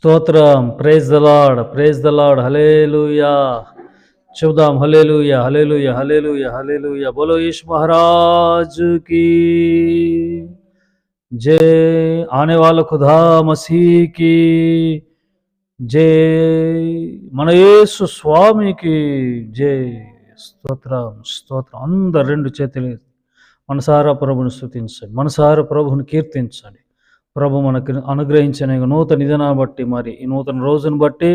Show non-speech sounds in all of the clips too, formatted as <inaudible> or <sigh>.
స్తోత్రం praise the Lord praise the Lord hallelujah చెబుదాం hallelujah hallelujah hallelujah hallelujah బోలో ఈశ్ మహారాజ్ की जय आने वाला खुदा मसीह की జై మన యేసు స్వామికి జై స్తోత్రం స్తోత్రం అందరు రెండు చేతులు ఎత్తి మనసారా ప్రభుని స్థుతించండి మనసారా ప్రభుని కీర్తించండి ప్రభు మనకు అనుగ్రహించిన నూతన నిధనాన్ని బట్టి మరి ఈ నూతన రోజును బట్టి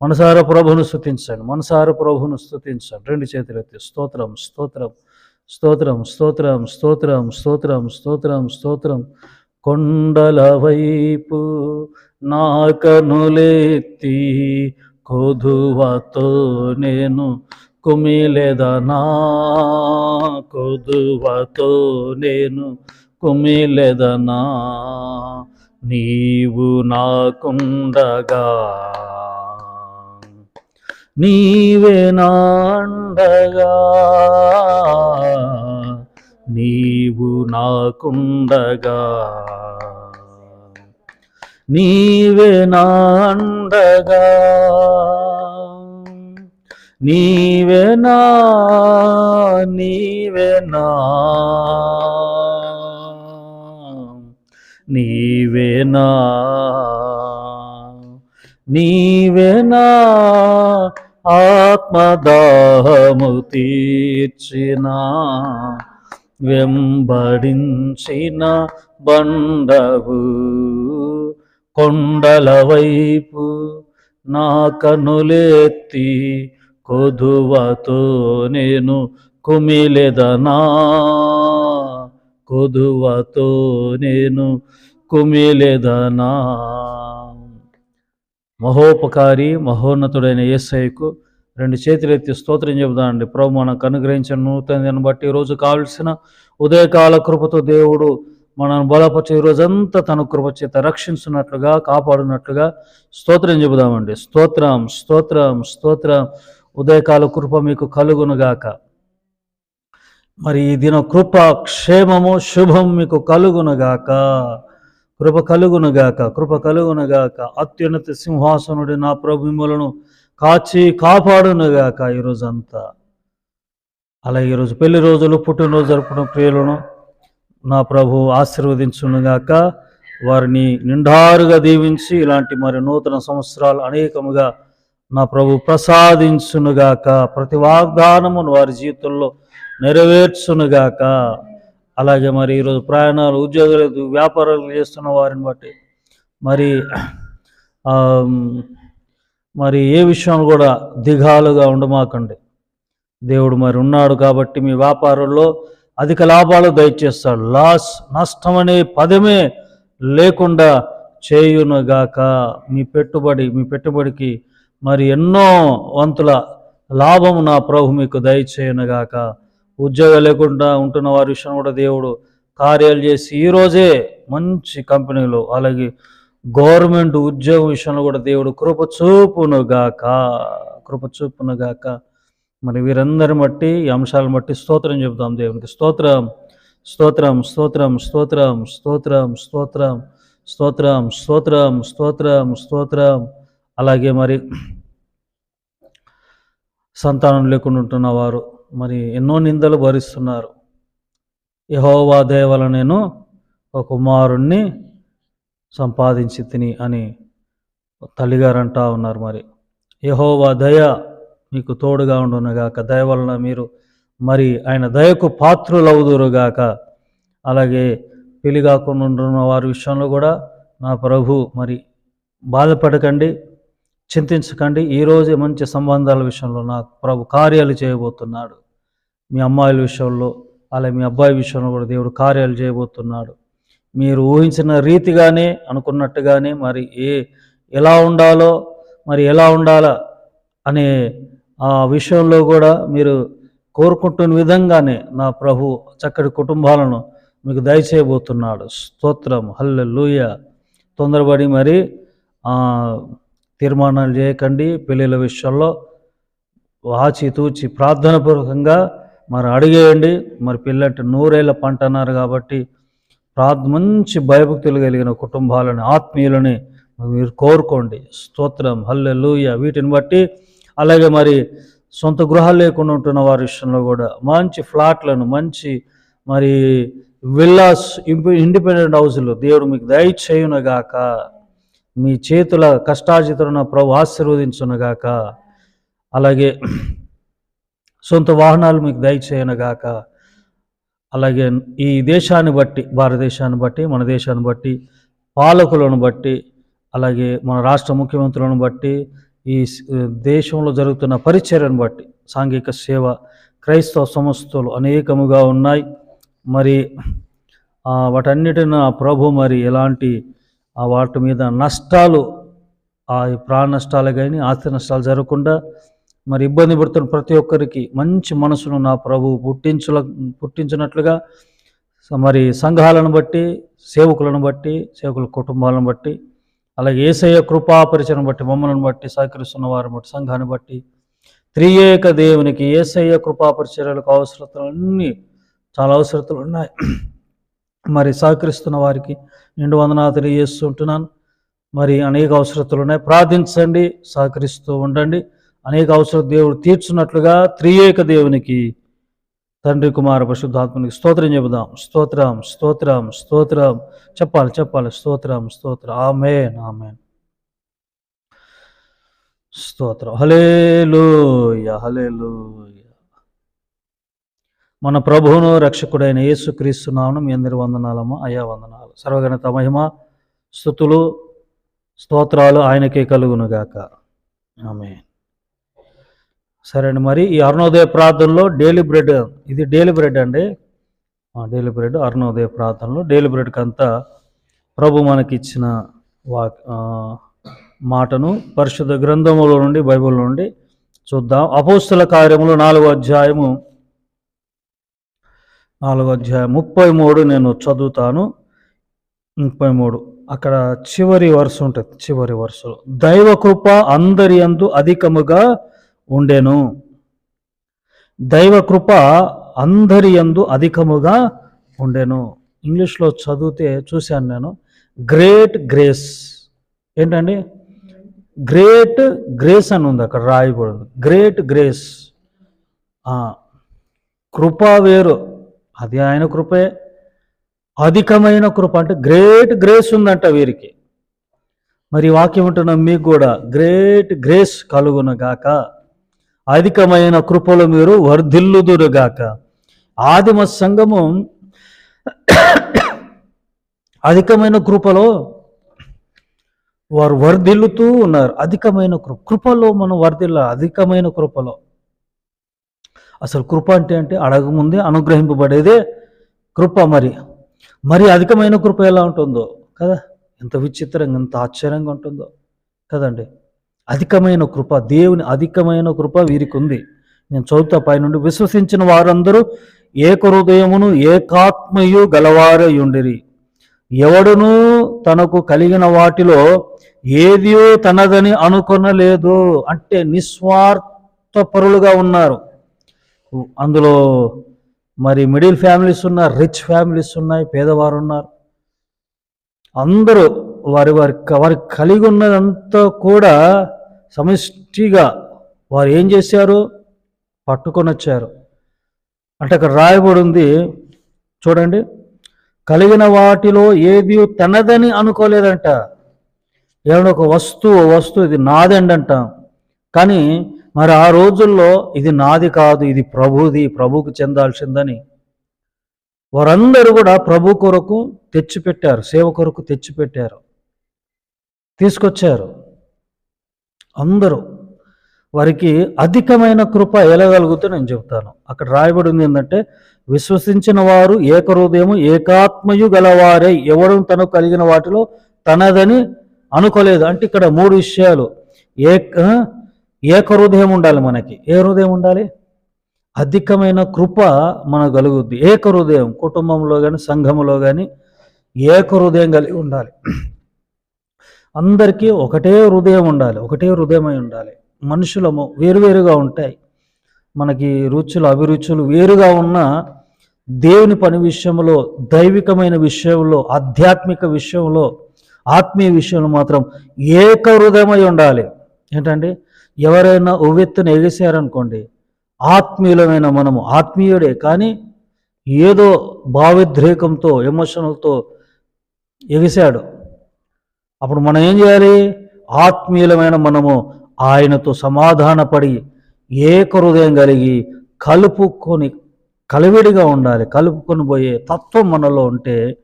మనసార ప్రభును స్థుతించండి మనసార ప్రభును స్థుతించండి రెండు చేతులు ఎత్తి స్తోత్రం స్తోత్రం స్తోత్రం స్తోత్రం స్తోత్రం స్తోత్రం స్తోత్రం స్తోత్రం. కొండల వైపు నా కనులెత్తి కొదువతో నేను కుమిలెదనా కొదువతో నేను కుమిలెదనా నీవు నాకుండగా. నీవే నాండగా. నీవు నాకుండగా. నీవే నాండగా. నీవే నా నీవే నా. నీవేనా? నీవేనా? ఆత్మదాహము తీర్చిన వెంబడించిన బండవు కొండల వైపు నా కనులెత్తి కొదువతో నేను కుమిలెదనా? కొదువతో నేను కుమిలేదనా? మహోపకారి మహోన్నతుడైన ఏసైకు రెండు చేతులెత్తి స్తోత్రం చెబుదానండి ప్రభు మనకు అనుగ్రహించిన నూతన దాన్ని బట్టి ఈరోజు రోజు కావలసిన ఉదయకాల కృపతో దేవుడు మనను బలపరిచి ఈ రోజంతా తన కృప చేత రక్షించున్నట్లుగా కాపాడునట్లుగా స్తోత్రం చెబుదామండి. స్తోత్రం స్తోత్రం స్తోత్రం. ఉదయకాల కృప మీకు కలుగునుగాక. మరి ఈ దిన కృప క్షేమము శుభం మీకు కలుగునుగాక కృప కలుగునుగాక కృప కలుగునుగాక అత్యున్నత సింహాసనుడి నా ప్రభు కాచి కాపాడునుగాక ఈరోజంతా. అలాగే ఈరోజు పెళ్ళి రోజులు పుట్టినరోజు జరుపుకున్న ప్రియులను నా ప్రభు ఆశీర్వదించునుగాక వారిని నిండారుగా దీవించి ఇలాంటి మరి నూతన సంవత్సరాలు అనేకముగా నా ప్రభు ప్రసాదించునుగాక ప్రతి వాగ్దానమును వారి జీవితంలో నెరవేర్చునుగాక. అలాగే మరి ఈరోజు ప్రయాణాలు ఉద్యోగాలు వ్యాపారాలు చేస్తున్న వారిని బట్టి మరి మరి ఏ విషయం కూడా దిగాలుగా ఉండమాకండి. దేవుడు మరి ఉన్నాడు కాబట్టి మీ వ్యాపారంలో అధిక లాభాలు దయచేస్తాడు. లాస్ నష్టం అనే పదమే లేకుండా చేయునుగాక. మీ పెట్టుబడి మీ పెట్టుబడికి మరి ఎన్నో వంతుల లాభం నా ప్రభు మీకు దయచేయనుగాక. ఉద్యోగం లేకుండా ఉంటున్న వారి విషయం కూడా దేవుడు కార్యాలు చేసి ఈరోజే మంచి కంపెనీలు అలాగే గవర్నమెంట్ ఉద్యోగం విషయంలో కూడా దేవుడు కృప చూపునుగాక కృప చూపునుగాక మరి వీరందరిని బట్టి ఈ అంశాలను బట్టి స్తోత్రం చెబుతాం దేవునికి. స్తోత్రం స్తోత్రం స్తోత్రం స్తోత్రం స్తోత్రం స్తోత్రం స్తోత్రం స్తోత్రం స్తోత్రం స్తోత్రం. అలాగే మరి సంతానం లేకుండా ఉంటున్న వారు మరి ఎన్నో నిందలు భరిస్తున్నారు. యహోవా దేవల నేను ఒక కుమారుణ్ణి సంపాదించి తిని అని తల్లిగారు అంటా ఉన్నారు మరి. యహోవా దయ మీకు తోడుగా ఉండునుగాక దయ వలన మీరు మరి ఆయన దయకు పాత్రులవుదురుగాక. అలాగే పెళ్ళి కాకుండా ఉంటున్న వారి విషయంలో కూడా నా ప్రభు మరి బాధపడకండి. చింతించకండి. ఈరోజే మంచి సంబంధాల విషయంలో నా ప్రభు కార్యాలు చేయబోతున్నాడు. మీ అమ్మాయిల విషయంలో అలాగే మీ అబ్బాయి విషయంలో కూడా దేవుడు కార్యాలు చేయబోతున్నాడు. మీరు ఊహించిన రీతిగానే అనుకున్నట్టుగానే మరి ఏ ఎలా ఉండాలో మరి ఎలా ఉండాలా అనే ఆ విషయంలో కూడా మీరు కోరుకుంటున్న విధంగానే నా ప్రభు చక్కటి కుటుంబాలను మీకు దయచేయబోతున్నాడు. స్తోత్రం. హల్లెలూయ. తొందరపడి మరి తీర్మానాలు చేయకండి. పెళ్ళిళ్ళ విషయంలో ఆచితూచి ప్రార్థనపూర్వకంగా మరి అడిగేయండి. మరి పిల్లంటే నూరేళ్ళ పంట అన్నారు కాబట్టి ప్రార్థ మంచి భయభక్తులు కలిగిన కుటుంబాలని ఆత్మీయులని మీరు కోరుకోండి. స్తోత్రం హల్లెలూయ. వీటిని బట్టి అలాగే మరి సొంత గృహాలు లేకుండా ఉంటున్న వారి విషయంలో కూడా మంచి ఫ్లాట్లను మంచి మరి విల్లాస్ ఇండిపెండెంట్ హౌస్లు. దేవుడు మీకు దయచేయునగాక మీ చేతుల కష్టాజితులను ప్రభు ఆశీర్వదించునగాక. అలాగే సొంత వాహనాలు మీకు దయచేయనగాక. అలాగే ఈ దేశాన్ని బట్టి భారతదేశాన్ని బట్టి మన దేశాన్ని బట్టి పాలకులను బట్టి అలాగే మన రాష్ట్ర ముఖ్యమంత్రులను బట్టి ఈ దేశంలో జరుగుతున్న పరిచర్యను బట్టి సాంఘిక సేవ క్రైస్తవ సంస్థలు అనేకముగా ఉన్నాయి. మరి వాటన్నిటిన వాటన్నిటిని ప్రభు మరి ఎలాంటి ఆ వాటి మీద నష్టాలు ఆ ప్రాణ నష్టాలు కానీ ఆస్తి నష్టాలు జరగకుండా మరి ఇబ్బంది పడుతున్న ప్రతి ఒక్కరికి మంచి మనసును నా ప్రభువు పుట్టించుల పుట్టించినట్లుగా మరి సంఘాలను బట్టి సేవకులను బట్టి సేవకుల కుటుంబాలను బట్టి అలాగే ఏసయ్య కృపాపరిచయం బట్టి మమ్మల్ని బట్టి సహకరిస్తున్న వారిని బట్టి సంఘాన్ని బట్టి త్రియేక దేవునికి ఏసయ్య కృపాపరిచర్యలకు అవసరతలన్నీ చాలా అవసరతలు ఉన్నాయి. మరి సహకరిస్తున్న వారికి నిండు వందనాలు తెలియజేస్తుంటున్నాను. మరి అనేక అవసరతలు ఉన్నాయి. ప్రార్థించండి సహకరిస్తూ ఉండండి. అనేక అవసరం దేవుడు తీర్చున్నట్లుగా త్రియేక దేవునికి తండ్రి కుమార పరిశుద్ధాత్మనికి స్తోత్రం చెబుదాం. స్తోత్రం స్తోత్రం స్తోత్రం. చెప్పాలి చెప్పాలి. స్తోత్రం స్తోత్రం. Amen amen. స్తోత్రం. హలేలుయ హలేలుయ మన ప్రభువును రక్షకుడైన యేసుక్రీస్తు నామం మీ అందరి వందనాలమ్మ? అయా వందనాలు. సర్వగణత మహిమ స్థుతులు స్తోత్రాలు ఆయనకే కలుగునుగాక. ఆమె సరే అండి మరి ఈ అరుణోదయ ప్రార్థనలో డైలీ బ్రెడ్ ఇది డైలీ బ్రెడ్ అండి? డైలీ బ్రెడ్ అరుణోదయ ప్రార్థనలో డైలీ బ్రెడ్కి అంతా ప్రభు మనకిచ్చిన వా మాటను పరిశుద్ధ గ్రంథములో నుండి బైబిల్ నుండి చూద్దాం. అపోస్తుల కార్యములు నాలుగో అధ్యాయము నాలుగో అధ్యాయం. ముప్పై మూడు నేను చదువుతాను. ముప్పై మూడు. అక్కడ చివరి వరుస ఉంటుంది. చివరి వరుసలో. దైవ కృప అందరి యందు అధికముగా ఉండెను. దైవ కృప అందరి యందు అధికముగా ఉండెను. ఇంగ్లీష్లో చదివితే చూశాను నేను. Great grace. ఏంటండి? గ్రేట్ గ్రేస్ అని ఉంది అక్కడ రాయబడింది. Great grace. కృప వేరు. అది ఆయన కృపే. అధికమైన కృప అంటే గ్రేట్ గ్రేస్ ఉందంట వీరికి. మరి వాక్యం ఉంటున్న మీకు కూడా గ్రేట్ గ్రేస్ కలుగునగాక అధికమైన కృపలు మీరు వర్ధిల్లుదురుగాక. ఆదిమ సంఘము అధికమైన కృపలో వారు వర్ధిల్లుతూ ఉన్నారు. అధికమైన కృప కృపలో మనం వర్ధిల్ల అధికమైన కృపలో. అసలు కృప అంటే అంటే అడగముందే అనుగ్రహింపబడేదే కృప మరి. మరి అధికమైన కృప ఎలా ఉంటుందో కదా? ఎంత విచిత్రంగా ఎంత ఆశ్చర్యంగా ఉంటుందో కదండి. అధికమైన కృప దేవుని అధికమైన కృప వీరికి ఉంది నేను చదువుతా పైనుండి విశ్వసించిన వారందరూ ఏక హృదయమును ఏకాత్మయు గలవారై ఉండిరి ఎవడునూ తనకు కలిగిన వాటిలో ఏదియో తనదని అనుకొనలేదు. అంటే నిస్వార్థపరులుగా ఉన్నారు. అందులో మరి మిడిల్ ఫ్యామిలీస్ ఉన్నారు రిచ్ ఫ్యామిలీస్ ఉన్నాయి పేదవారు ఉన్నారు. అందరూ వారి వారి వారి కలిగి ఉన్నదంతా కూడా సమిష్టిగా వారు ఏం చేశారు? పట్టుకొని వచ్చారు అంటే అక్కడ రాయబడి ఉంది చూడండి. కలిగిన వాటిలో ఏది తనదని అనుకోలేదంట. ఏమన్నా ఒక వస్తువు వస్తువు ఇది నాదండి అంటాం కానీ మరి ఆ రోజుల్లో ఇది నాది కాదు ఇది ప్రభుది ప్రభుకు చెందాల్సిందని వారందరూ కూడా ప్రభు కొరకు తెచ్చిపెట్టారు సేవ కొరకు తెచ్చిపెట్టారు తీసుకొచ్చారు. అందరూ వారికి అధికమైన కృప ఎలాగలుగుతో నేను చెప్తాను అక్కడ రాయబడింది ఏంటంటే విశ్వసించిన వారు ఏకహృదయము ఏకాత్మయు గలవారే. ఎవడు తనకు కలిగిన వాటిలో తనదని అనుకోలేదు. అంటే ఇక్కడ మూడు విషయాలు. ఏక ఏక హృదయం ఉండాలి మనకి. ఏ హృదయం ఉండాలి అధికమైన కృప మనకు కలుగుద్ది. ఏక హృదయం కుటుంబంలో కానీ సంఘములో కానీ ఏక హృదయం కలిగి ఉండాలి. అందరికీ ఒకటే హృదయం ఉండాలి. ఒకటే హృదయమై ఉండాలి. మనుషులము వేరువేరుగా ఉంటాయి. మనకి రుచులు అభిరుచులు వేరుగా ఉన్న దేవుని పని విషయంలో దైవికమైన విషయంలో ఆధ్యాత్మిక విషయంలో ఆత్మీయ విషయంలో మాత్రం ఏక హృదయమై ఉండాలి. ఏంటంటే ఎవరైనా ఉవ్వెత్తున ఎగిసారనుకోండి ఆత్మీయులమైన మనము ఆత్మీయుడే. కానీ ఏదో భావోద్రేకంతో ఎమోషనల్తో ఎగిశాడు. అప్పుడు మనం ఏం చేయాలి? ఆత్మీయులమైన మనము ఆయనతో సమాధానపడి ఏక హృదయం కలిగి కలుపుకొని కలివిడిగా ఉండాలి. కలుపుకొని పోయే తత్వం మనలో ఉంటే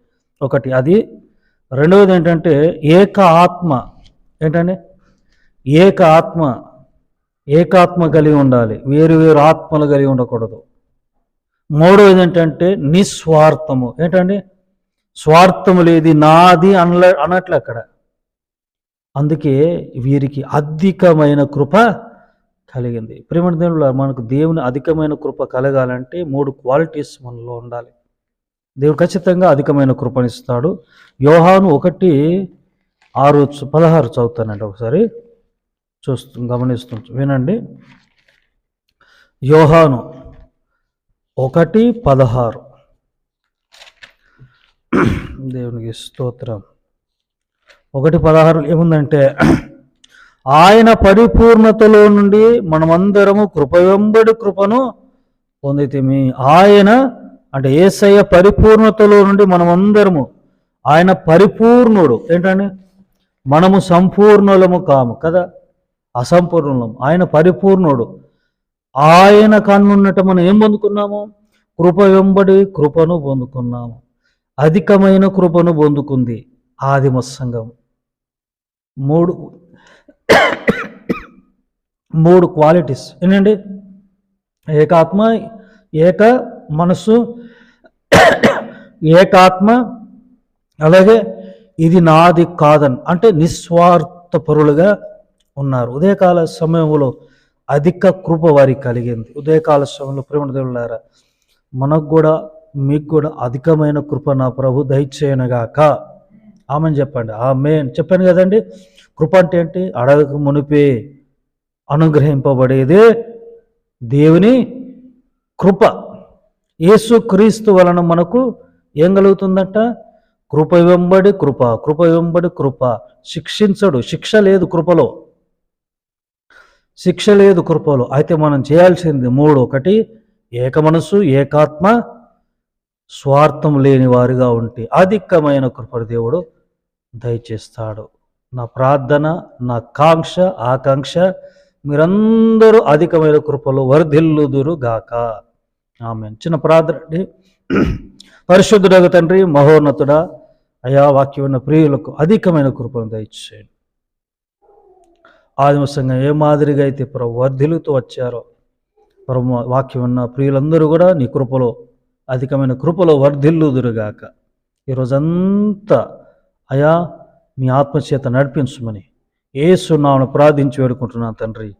ఒకటి. అది రెండవది ఏంటంటే ఏక ఆత్మ. ఏంటంటే ఏక ఆత్మ. ఏకాత్మ కలిగి ఉండాలి వేరు వేరు ఆత్మలు కలిగి ఉండకూడదు. మూడవది ఏంటంటే నిస్వార్థము. ఏంటండి? స్వార్థము లేది నాది అనల అనట్లు అక్కడ. అందుకే వీరికి అధికమైన కృప కలిగింది. ప్రేమ దేవుడు మనకు దేవుని అధికమైన కృప కలగాలంటే మూడు క్వాలిటీస్ మనలో ఉండాలి. దేవుడు ఖచ్చితంగా అధికమైన కృపనిస్తాడు యోహాను ఒకటి ఆరు పదహారు చదువుతానండి ఒకసారి. చూస్తు గమనిస్తు వినండి. యోహాను ఒకటి పదహారు. దేవునికి స్తోత్రం. ఒకటి పదహారు ఏముందంటే ఆయన పరిపూర్ణతలో నుండి మనమందరము కృప కృపను పొందితిమి. ఆయన అంటే ఏసయ్య పరిపూర్ణతలో నుండి మనమందరము ఆయన పరిపూర్ణుడు. ఏంటండి? మనము సంపూర్ణులము కాము కదా? అసంపూర్ణులం. ఆయన పరిపూర్ణుడు. ఆయన కన్నున్నట్టు మనం ఏం పొందుకున్నాము? కృప వెంబడి కృపను పొందుకున్నాము. అధికమైన కృపను పొందుకుంది ఆదిమ సంఘం మూడు <coughs> మూడు క్వాలిటీస్ ఏంటండి? ఏకాత్మ ఏక మనస్సు ఏకాత్మ అలాగే ఇది నాది కాదని. అంటే నిస్వార్థపరులుగా ఉన్నారు. ఉదయకాల సమయంలో అధిక కృప వారికి కలిగింది. ఉదయకాల సమయంలో ప్రేమ దేవులారా మనకు కూడా మీకు కూడా అధికమైన కృప నా ప్రభు దయచేయనగాక ఆమెను చెప్పండి. ఆమె చెప్పాను కదండి కృప అంటే ఏంటి? అడగక మునిపే అనుగ్రహింపబడేదే దేవుని కృప. యేసు క్రీస్తు వలన మనకు ఏం కలుగుతుందట? కృప వెంబడి కృప కృప వెంబడి కృప. శిక్షించడు. శిక్ష లేదు కృపలో. శిక్ష లేదు కృపలో. అయితే మనం చేయాల్సింది మూడు. ఒకటి ఏక మనస్సు ఏకాత్మ స్వార్థం లేని వారిగా ఉంటే అధికమైన కృప దేవుడు దయచేస్తాడు. నా ప్రార్థన నా కాంక్ష ఆకాంక్ష మీరందరూ అధికమైన కృపలో వర్ధిల్లుదురు గాక. ఆమె చిన్న ప్రార్థన అండి. పరిశుద్ధుడగ తండ్రి మహోన్నతుడా అయా వాక్యమైన ప్రియులకు అధికమైన కృపను దయచేయండి. ఆదిమ సంఘం ఏ మాదిరిగా అయితే ప్రభు వర్ధిలుతూ వచ్చారో ప్రభు వాక్యం ఉన్న ప్రియులందరూ కూడా నీ కృపలో అధికమైన కృపలో వర్ధిల్లుదురుగాక. ఈరోజంతా అయా మీ ఆత్మచేత నడిపించమని ఏసునామను ప్రార్థించి వేడుకుంటున్నాను తండ్రి.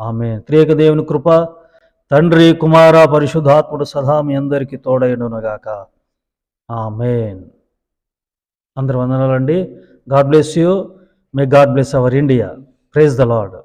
ఆమె త్రేక దేవుని కృప తండ్రి కుమార పరిశుద్ధాత్ముడు సదా మీ అందరికీ తోడైనగాక ఆమెన్. అందరు వందనాలండి. God bless you. May God bless our India. Praise the Lord